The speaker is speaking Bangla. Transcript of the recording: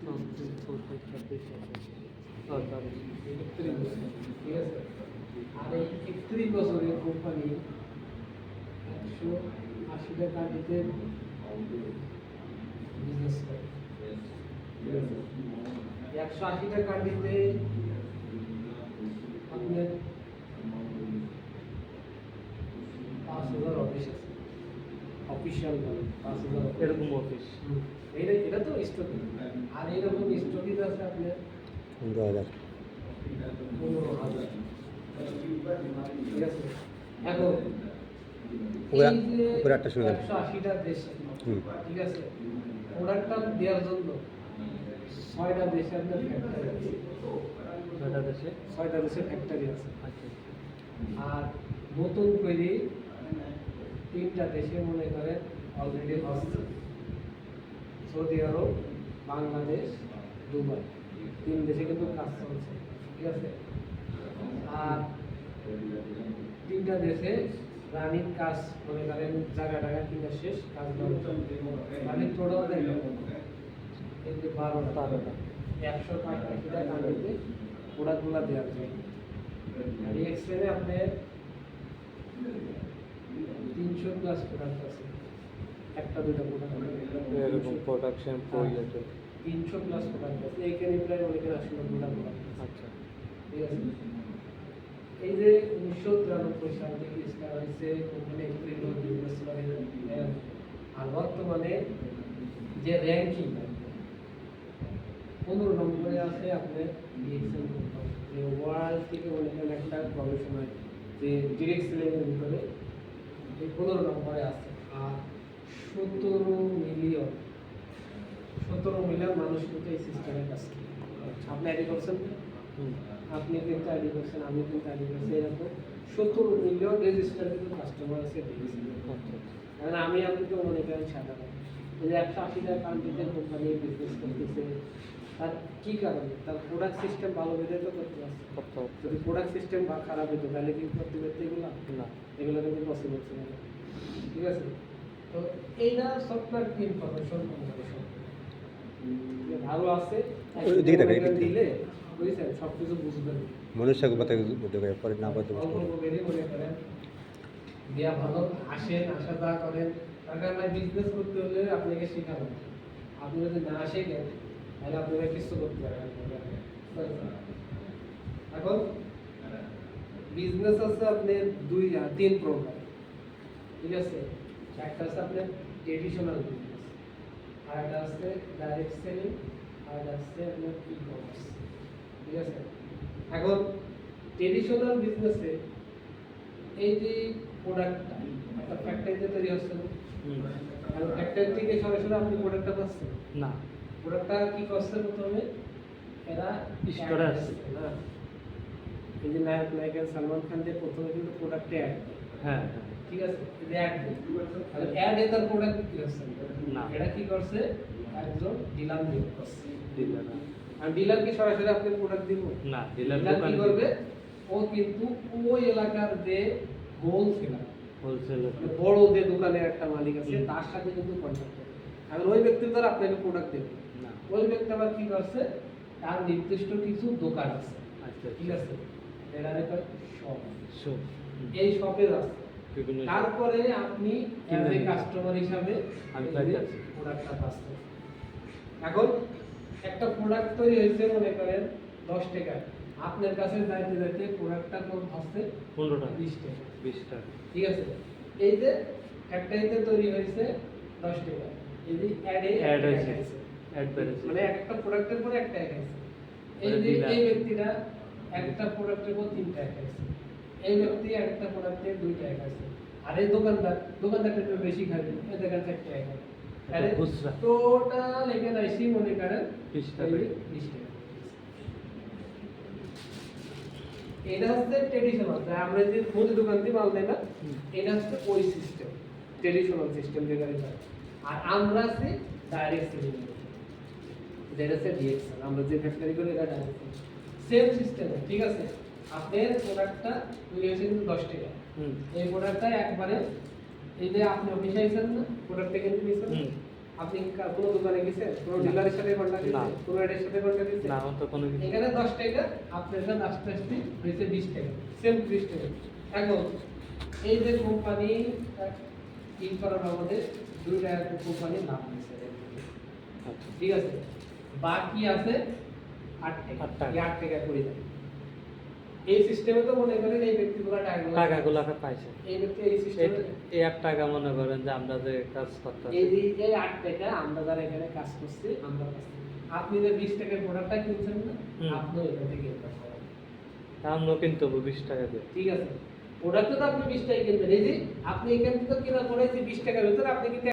একত্রিশ বছর ঠিক আছে আর এই একত্রিশ বছরের কোম্পানি একশো আশি টাকা দিতে বিজনেস করে একশো আশি টাকা দিতে আপনার পাঁচ হাজার অফিস আছে অফিসিয়াল office। এরকম অফিস। এইটা এটা তো স্টকি আর এইরকম স্টকি আছে আপনার পনেরো হাজার। এখন। একশো আশিটা দেশ ঠিক আছে। প্রোডাক্টটা দেওয়ার জন্য ছয়টা দেশে আপনার ফ্যাক্টরি আছে। ছয়টা দেশে? ছয়টা দেশে ফ্যাক্টরি আছে। আচ্ছা। আর নতুন করে তিনটা দেশে মনে করেন অলরেডি হচ্ছে। Saudi Arab, Bangladesh, Dubai. তিন দেশে কিন্তু কাজ চলছে, ঠিক আছে? আর তিনটা দেশে রানিং কাজ মনে করেন, জায়গা টাকা কিনা শেষ, কাজ রানিং টোটাল যে বারোটা বারোটা। একশো আশিটা কান্ট্রিতে প্রোডাক্টগুলো দেওয়া যায় আর আপনার তিনশো প্লাস প্রোডাক্ট আছে। একটা দুটো প্রোডাক্ট এরকম প্রোডাকশন তিনশো প্লাস প্রোডাক্ট আছে। এইখানে প্রায় অনেকের আসলে প্রোডাক্ট আচ্ছা। ঠিক আছে? এই যে উনিশশো তিরানব্বই সাল থেকে স্টার্ট হয়েছে এপ্রিল বিজনেস করে আর বর্তমানে যে র্যাঙ্কিং পনেরো নম্বরে আছে আপনার কোম্পানি যে ওয়ার্ল্ড থেকে মনে করেন একটা গবেষণায় যে ডিরেক্ট সেলিংয়ের ভিতরে এই পনেরো নম্বরে আছে। আর সতেরো মিলিয়ন। সতেরো মিলিয়ন মানুষ কিন্তু এই সিস্টেমের কাজ করে আপনি আইডি করছেন? আপনি কিন্তু আইডি করছেন আমি কিন্তু আইডি করছি এরকম সত্তর মিলিয়ন রেজিস্টার কিন্তু কাস্টমার আছে আচ্ছা। কারণ আমি আপনি তো মনে করেন সাধারণ। যে একশো আশি টাকা কান্ট্রিতে কোম্পানি বিজনেস করতেছে তার কি কারণে? তার প্রোডাক্ট সিস্টেম ভালো বেঁধে তো করতে পারছে। যদি প্রোডাক্ট সিস্টেম বা খারাপ হতো তাহলে কি করতে পারতে এগুলো? না। এগুলো কিন্তু পসিবল ছিল না। ঠিক আছে? তো এইটা সফটওয়্যার ইনফরমেশন কমিউনিকেশন ভালো আছে। দিলে বুঝছেন সব কিছু বুঝবেন মনুষ্য বাতা পরে না বলতে দিয়া ভালো আসেন আসা করেন। তার কারণে বিজনেস করতে হলে আপনাকে শেখানো। আপনি যদি না শেখেন তাহলে আপনারা কিছু করতে পারবেন এখন বিজনেস আছে আপনার দুই আর তিন প্রকার ঠিক আছে? একটা আছে আপনার ট্রেডিশনাল বিজনেস আর একটা আছে ডাইরেক্ট সেলিং আর একটা আছে আপনার ই কমার্স ঠিক আছে? এখন ট্রেডিশনাল বিজনেসে এই যে প্রোডাক্টটা একটা ফ্যাক্টরিতে তৈরি হচ্ছে না? আর ফ্যাক্টরি থেকে সরাসরি আপনি প্রোডাক্টটা পাচ্ছেন? না। প্রোডাক্টটা কি করছে প্রথমে? এরা না? এই যে নায়ক নায়িকা সালমান প্রথমে কিন্তু প্রোডাক্টে অ্যাড হ্যাঁ হ্যাঁ। ঠিক আছে? অ্যাড আর অ্যাড এ তার প্রোডাক্ট বিক্রি হচ্ছে না। এটা কি করছে? একজন ডিলার নিয়োগ করছে। ডিলার আর ডিলার কি সরাসরি আপনি প্রোডাক্ট দিব? না ডিলার কি করবে? ও কিন্তু ওই এলাকার যে হোলসেলার হোলসেলার মানে বড় যে দোকানের একটা মালিক আছে তার সাথে কিন্তু কন্ট্যাক্ট এখন ওই ব্যক্তি দ্বারা আপনাকে প্রোডাক্ট দেবে না। ওই ব্যক্তি আবার কি করছে? তার নির্দিষ্ট কিছু দোকান আছে। আচ্ছা ঠিক আছে? এটা একটা শপ সো এই শপে আছে তারপরে আপনি। কাস্টমার হিসাবে প্রোডাক্টটা পাচ্ছেন এখন একটা প্রোডাক্ট তৈরি হয়েছে মনে করেন দশ টাকায় আপনার কাছে যাইতে যাইতে প্রোডাক্টটা কোন হচ্ছে? পনেরো টাকা। বিশ টাকা। বিশ টাকা। ঠিক আছে? এই যে ফ্যাক্টরিতে তৈরি হয়েছে দশ টাকা। অ্যাডে অ্যাড হয়েছে। অ্যাড বেড়েছে। মানে একটা প্রোডাক্টের পরে একটা অ্যাড আছে এই যে এই ব্যক্তিটা একটা প্রোডাক্টের পর তিনটা অ্যাড আছে এই ব্যক্তি একটা প্রোডাক্টের দুইটা অ্যাড আছে আর এই দোকানদার দোকানদারটা একটু বেশি খাবে এই দেখেন একটা অ্যাড আছে এটা টোটাল এখানে আইসি মনে করেন বিশ টাকা। বিশ টাকা। এটা হচ্ছে ট্রেডিশনাল আমরা যে মুদি দোকান থেকে মাল দেয় না এটা হচ্ছে ওই সিস্টেম ট্রেডিশনাল সিস্টেম যায়। আর আমরা আছি ডাইরেক্ট সেলিং যেটা হচ্ছে ডিএক্সএল আমরা যে ফ্যাক্টরি করি এটা ডাইরেক্ট সেম সিস্টেম ঠিক আছে? আপনার প্রোডাক্টটা তৈরি হয়েছে কিন্তু দশ টাকা। হুম। এই প্রোডাক্টটা একবারে এই যে আপনি অফিসে আইছেন না প্রোডাক্টটা কিন্তু হুম। আপনি কোনো দোকানে গেছেন? কোনো ডিলারের সাথে কন্ট্যাক্ট না। দিয়েছেন কোনো এটার সাথে কন্ট্যাক্ট দিয়েছেন না আমার তো কোনো কিছু। এখানে দশ টাকা আপনার এখানে দশ টাকা হয়েছে বিশ টাকা। সেম বিশ টাকা এখন এই যে কোম্পানি ই করার আমাদের দুই টাকা কোম্পানি লাভ নিচ্ছে আচ্ছা। ঠিক আছে? বাকি আছে আট টাকা। আট টাকা। আট টাকা করে দেয়। এই সিস্টেমে তো মনে করেন এই ব্যক্তিগুলো টাকাগুলো পাইছে। এই ব্যক্তি এই সিস্টেমে এই- এক টাকা মনে করেন যে আমরা যে কাজ করতেছি। এই এই আট টাকা আমরা যারা এখানে কাজ করছি আমরা কাজ। আপনি যে বিশ টাকার প্রোডাক্টটা কিনছেন না। আপনিও এখান থেকে আমরাও কিনতে বিশ টাকা দিয়ে। ঠিক আছে? প্রোডাক্টটা তো আপনি বিশ টাকা কিনবেন। এই যে আপনি এখান থেকে কেনার পরে যে বিশ টাকার ভিতরে, আপনি কিন্তু